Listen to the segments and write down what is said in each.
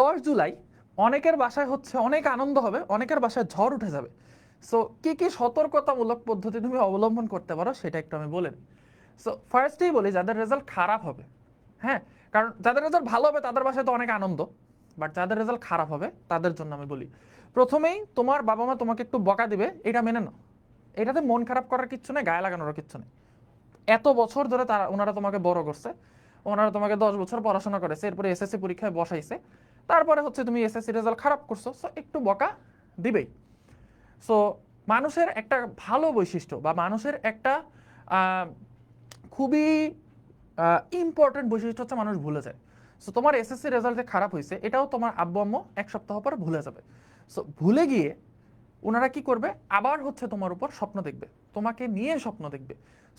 দশ জুলাই অনেকের বাসায় হচ্ছে অনেক আনন্দ হবে, অনেকের বাসায় ঝড় উঠে যাবে। সো কি কি সতর্কতামূলক পদ্ধতি তুমি অবলম্বন করতে পারো সেটা একটু আমি বলে সো ফার্স্টেই বলি, যাদের রেজাল্ট খারাপ হবে হ্যাঁ কারণ যাদের রেজাল্ট ভালো হবে তাদের বাসায় তো অনেক আনন্দ বাট যাদের রেজাল্ট খারাপ হবে তাদের জন্য আমি বলি, প্রথমেই তোমার বাবা মা তোমাকে একটু বকা দিবে, এটা মেনে নাও। এটাতে মন খারাপ করার কিচ্ছু নেই, গায়ে লাগানোর কিচ্ছু নেই। এত বছর ধরে তারা, ওনারা তোমাকে বড় করছে, ওনারা তোমাকে দশ বছর পড়াশোনা করেছে, এরপরে এসএসসি পরীক্ষায় বসাইছে তারপরে হচ্ছে তুমি এসএসসি রেজাল্ট খারাপ করছ সো একটু বকা দিবেই। সো মানুষের একটা ভালো বৈশিষ্ট্য বা মানুষের একটা খুবই ইম্পর্টেন্ট বৈশিষ্ট্য হচ্ছে মানুষ ভুলে যায়। সো তোমার এসএসসি রেজাল্ট খারাপ হয়েছে, এটাও তোমার আব্বু আম্মু এক সপ্তাহ পর ভুলে যাবে। সো ভুলে গিয়ে ওনারা কি করবে? আবার হচ্ছে তোমার উপর স্বপ্ন দেখবে। তোমাকে নিয়ে স্বপ্ন দেখবে।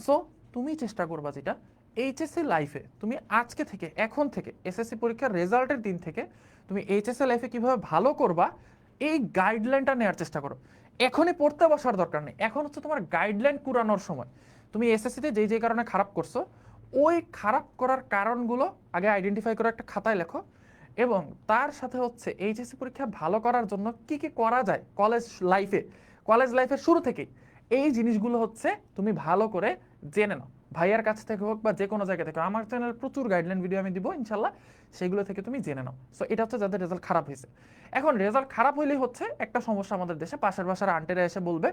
সো তুমি চেষ্টা করবা যেটা এইচএসসি লাইফে তুমি আজকে থেকে, এখন থেকে এসএসসি পরীক্ষার রেজাল্টের দিন থেকে তুমি এইচএসসি লাইফে কীভাবে ভালো করবা, এই গাইডলাইনটা নেওয়ার চেষ্টা করো। এখনই পড়তে বসার দরকার নেই। এখন হচ্ছে তোমার গাইডলাইন কুরানোর সময়। তুমি এসএসসিতে যেই যেই কারণে খারাপ করছ, ওই খারাপ করার কারণগুলো আগে আইডেন্টিফাই করে একটা খাতায় লেখো এবং তার সাথে হচ্ছে এইচএসসি পরীক্ষা ভালো করার জন্য কি কি করা যায় কলেজ লাইফে কলেজ লাইফের শুরু থেকেই এই জিনিসগুলো হচ্ছে তুমি ভালো করে জেনে নাও। ভাইয়ার কাছ থেকে হোক বা যে কোনো জায়গা থেকে আমার চ্যানেল প্রচুর গাইডলাইন ভিডিও আমি দিব, ইনশাল্লাহ। সেগুলো থেকে তুমি জেনে নাও। সো এটা হচ্ছে যাদের রেজাল্ট খারাপ হয়েছে। এখন রেজাল্ট খারাপ হইলেই হচ্ছে একটা সমস্যা আমাদের দেশে। পাশের বাসার আন্টিরা এসে বলবে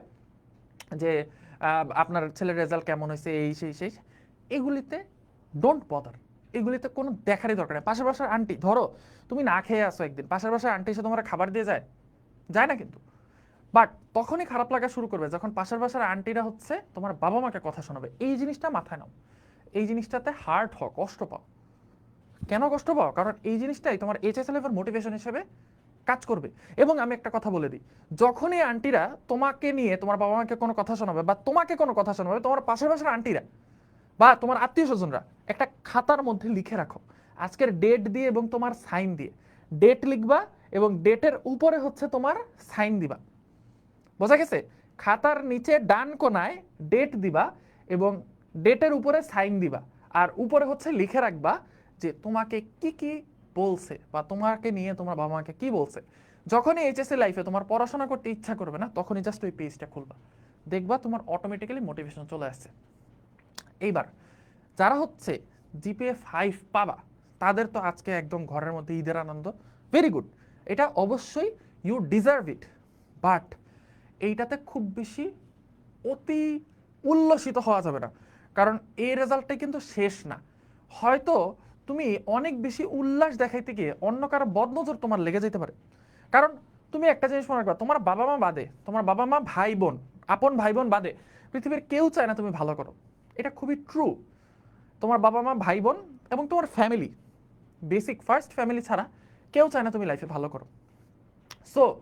যে আপনার ছেলের রেজাল্ট কেমন হয়েছে, এই, সেই সেই। এগুলিতে ডোন্ট বদার এগুলিতে কোনো দেখারই দরকার নেই। পাশের বাসার আন্টি ধরো, তুমি না খেয়ে আসো একদিন। পাশের বাসার আন্টি এসে তোমার খাবার দিয়ে যায়? যায় না কিন্তু। বাট তখনই খারাপ লাগা শুরু করবে যখন পাশের বাসার আন্টিরা হচ্ছে তোমার বাবা মাকে কথা শোনাবে। এই জিনিসটা মাথায় নাও। এই জিনিসটাতে হার্ট হও, কষ্ট পাও। কেন কষ্ট পাও? কারণ এই জিনিসটাই তোমার এইচএসএল এর মোটিভেশন হিসেবে কাজ করবে। এবং আমি একটা কথা বলে দিই, যখনই আন্টিরা তোমাকে নিয়ে তোমার বাবা মাকে কোনো কথা শোনাবে বা তোমাকে কোনো কথা শোনাবে, তোমার পাশের বাসার আন্টিরা বা তোমার আত্মীয় স্বজনরা একটা খাতার মধ্যে লিখে রাখো, আজকের ডেট দিয়ে এবং তোমার সাইন দিয়ে। ডেট লিখবা এবং ডেটের উপরে হচ্ছে তোমার সাইন দিবা। বোঝা গেছে? খাতার নিচে ডান কোনায় ডেট দিবা এবং ডেটের উপরে সাইন দিবা। আর উপরে হচ্ছে লিখে রাখবা যে তোমাকে কি কি বলছে বা তোমাকে নিয়ে তোমার বাবা মাকে কি বলছে। যখনই এইচএসসি লাইফে তোমার পড়াশোনা করতে ইচ্ছা করবে না, তখনই জাস্ট ওই পেজটা খুলবা। দেখবা তোমার অটোমেটিক্যালি মোটিভেশন চলে আসছে। এইবার, যারা হচ্ছে জিপিএ ফাইভ পাবা, তাদের তো আজকে একদম ঘরের মধ্যে ঈদের আনন্দ। ভেরি গুড এটা অবশ্যই ইউ ডিজার্ভ ইট বাট এইটাতে খুব বেশি অতি উল্লসিত হওয়া যাবে না। কারণ এই রেজাল্টটাই কিন্তু শেষ না। হয়তো তুমি অনেক বেশি উল্লাস দেখাইতে গিয়ে অন্য কারও বদনজর তোমার লেগে যেতে পারে। কারণ তুমি একটা জিনিস মনে রাখবা, তোমার বাবা মা বাদে, তোমার বাবা মা ভাই বোন আপন ভাই বোন বাদে পৃথিবীর কেউ চায় না তুমি ভালো করো। এটা খুবই ট্রু তোমার বাবা মা ভাই বোন এবং তোমার ফ্যামিলি বেসিক ফার্স্ট ফ্যামিলি ছাড়া কেউ চায় না তুমি লাইফে ভালো করো। সো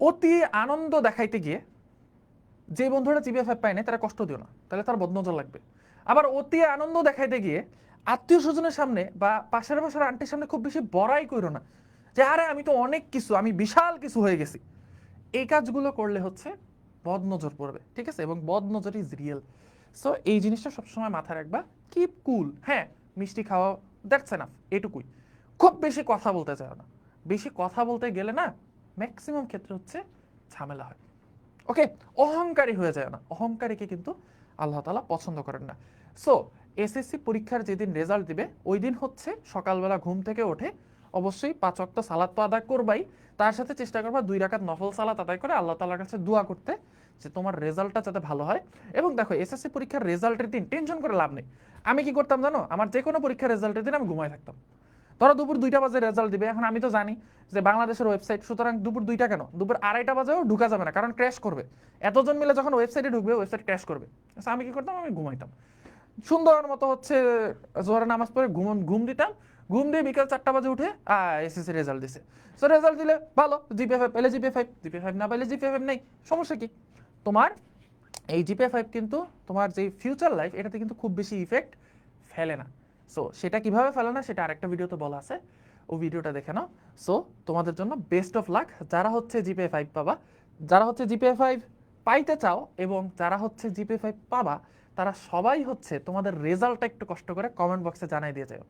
অতি আনন্দ দেখাইতে গিয়ে যে বন্ধুরা জিবিএ ফাইভ পায় না তারা কষ্ট দিও না। তাহলে তার বদনজর লাগবে। আবার অতি আনন্দ দেখাইতে গিয়ে আত্মীয় স্বজনের সামনে বা পাশের বাসার আন্টির সামনে খুব বেশি বড়াই করো না। যে, আরে, আমি তো অনেক কিছু, আমি বিশাল কিছু হয়ে গেছি। এই কাজগুলো করলে হচ্ছে বদনজর পড়বে, ঠিক আছে? এবং বদনজর ইজ রিয়েল সো এই জিনিসটা সবসময় মাথায় রাখবা। কিপ কুল হ্যাঁ মিষ্টি খাওয়া দ্যাটস এনাফ এটুকুই। খুব বেশি কথা বলতে চাও না। বেশি কথা বলতে গেলে না ম্যাক্সিমাম ক্ষেত্রে হচ্ছে ঝামেলা হয়। ওকে, অহংকারী হয়ে যায় না। অহংকারীকে কিন্তু আল্লাহ তালা পছন্দ করেন না। সো এসএসসি পরীক্ষার যেদিন রেজাল্ট দিবে, ওই দিন হচ্ছে সকালবেলা ঘুম থেকে ওঠে অবশ্যই পাঁচ অক্ট সালাদ তো আদায় করবাই। তার সাথে চেষ্টা করবা দুই রাকাত নফল সালাত আদায় করে আল্লাহ তালার কাছে দোয়া করতে যে তোমার রেজাল্টটা যাতে ভালো হয়। এবং দেখো এসএসসি পরীক্ষার রেজাল্টের দিন টেনশন করে লাভ নেই। আমি কি করতাম জানো? আমার যে কোনো পরীক্ষার রেজাল্টের দিন আমি ঘুমায় থাকতাম। ধরো দুপুর দুইটা বাজে রেজাল্ট দিবে, এখন আমি তো জানি যে বাংলাদেশের ওয়েবসাইট সুতরাং দুপুর দুইটা কেন? দুপুর আড়াইটা বাজেও ঢুকা যাবে না, কারণ ক্র্যাশ করবে। এতজন মিলে যখন ওয়েবসাইটে ঢুকবে ওয়েবসাইট ক্র্যাশ করবে। আমি কি করতাম? আমি ঘুমাইতাম। সুন্দর মতো হচ্ছে জোহরের নামাজ পড়ে ঘুম ঘুম দিতাম। ঘুম দিয়ে বিকাল চারটা বাজে উঠে এসএসসি রেজাল্ট দিছে। সো রেজাল্ট দিলে ভালো জিপে ফাইভ পেলে জিপে ফাইভ জিপে ফাইভ না পেলে জিপে ফাইভ নেই। সমস্যা কি? তোমার এই জিপে ফাইভ কিন্তু তোমার যে ফিউচার লাইফ এটাতে কিন্তু খুব বেশি ইফেক্ট ফেলে না। সো সেটা কীভাবে ফেলে না, সেটা আরেকটা ভিডিওতে বলা আছে। ও ভিডিওটা দেখে নাও। সো তোমাদের জন্য বেস্ট অফ লাক যারা হচ্ছে জিপে ফাইভ পাবা, যারা হচ্ছে জিপে ফাইভ পাইতে চাও এবং যারা হচ্ছে জিপে ফাইভ পাবা, তারা সবাই হচ্ছে তোমাদের রেজাল্টটা একটু কষ্ট করে কমেন্ট বক্সে জানাই দিয়ে যাও।